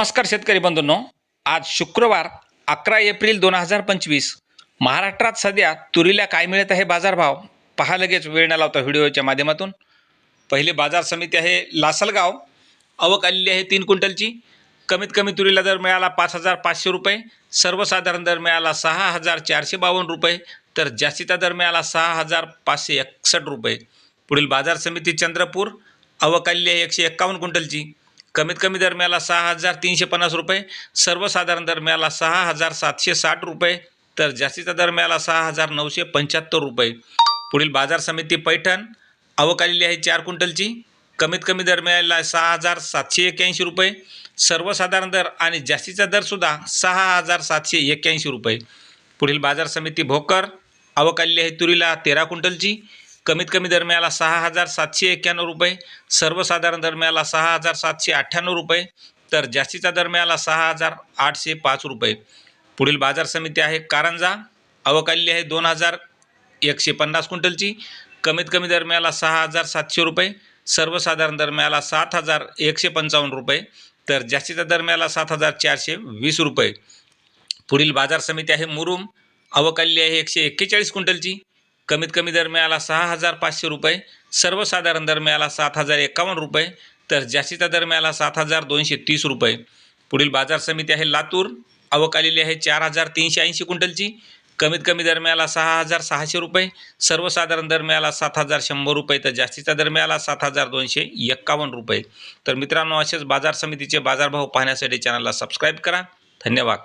नमस्कार शेतकरी बंधूंनो. आज शुक्रवार अकरा एप्रिल दोन हजार पंचवीस. महाराष्ट्रात सध्या तुरीला काय मिळत आहे बाजारभाव? पहा लगेच वेळ न लावता व्हिडिओच्या माध्यमातून. पहिली बाजार समिती आहे लासलगाव. आवक आलेली आहे तीन क्विंटलची. कमीत कमी तुरीला दर मिळाला पाच हजार पाचशे रुपये. सर्वसाधारण दर मिळाला सहा हजार चारशे बावन्न रुपये. तर जास्तीचा दर मिळाला सहा हजार पाचशे एकसष्ट रुपये. पुढील बाजार समिती चंद्रपूर. आवक आलेली आहे एकशे एक्कावन्न क्विंटलची. कमीत कमी दर मिळाला सहा हजार तीनशे पन्नास रुपये सर्वसाधारण दर मिळाला सहा हजार सातशे साठ रुपये तर जास्तीचा दर मिळाला सहा हजार नऊशे पंच्याहत्तर रुपये. पुढील बाजार समिती पैठण आवक आलेली आहे चार क्विंटलची. कमीत कमी दर सहा हजार सातशे एक्याऐंशी रुपये सर्वसाधारण दर आणि जास्तीचा दरसुद्धा सहा हजार सातशे एक्याऐंशी रुपये. पुढील बाजार समिती भोकर आवक आलेली आहे तुरीला तेरा क्विंटलची. कमीत कमी दर मिळाला सहा हजार सातशे एक्क्याण्णव रुपये सर्वसाधारण दर मिळाला सहा हजार सातशे अठ्ठ्याण्णव रुपये तर जास्तीचा दर मिळाला सहा हजार आठशे पाच रुपये. पुढील बाजार समिती आहे कारंजा अवकाली आहे दोन हजार एकशे पन्नास क्विंटलची कमीत कमी दर मिळाला सहा हजार सातशे रुपये सर्वसाधारण दर मिळाला सात हजार एकशे पंचावन्न रुपये तर जास्तीचा दर मिळाला सात हजार चारशे वीस रुपये. पुढील बाजार समिती आहे मुरुम अवकाली आहे एकशे एक्केचाळीस क्विंटलची कमीत कमी दर मिळाला सहा हजार पाचशे रुपये सर्वसाधारण दर मिळाला सात हजार एकावन्न रुपये तर जास्तीचा दर मिळाला सात हजार दोनशे तीस रुपये. पुढील बाजार समिती आहे लातूर आवक आलेली आहे चार हजार तीनशे ऐंशी क्विंटलची. कमीत कमी दर मिळाला सहा हजार सहाशे रुपये सर्वसाधारण दर मिळाला सात हजार शंभर रुपये तर जास्तीचा दर मिळाला सात हजार दोनशे एक्कावन्न रुपये. तर मित्रांनो असेच बाजार समितीचे बाजारभाव पाहण्यासाठी चॅनलला सबस्क्राईब करा. धन्यवाद.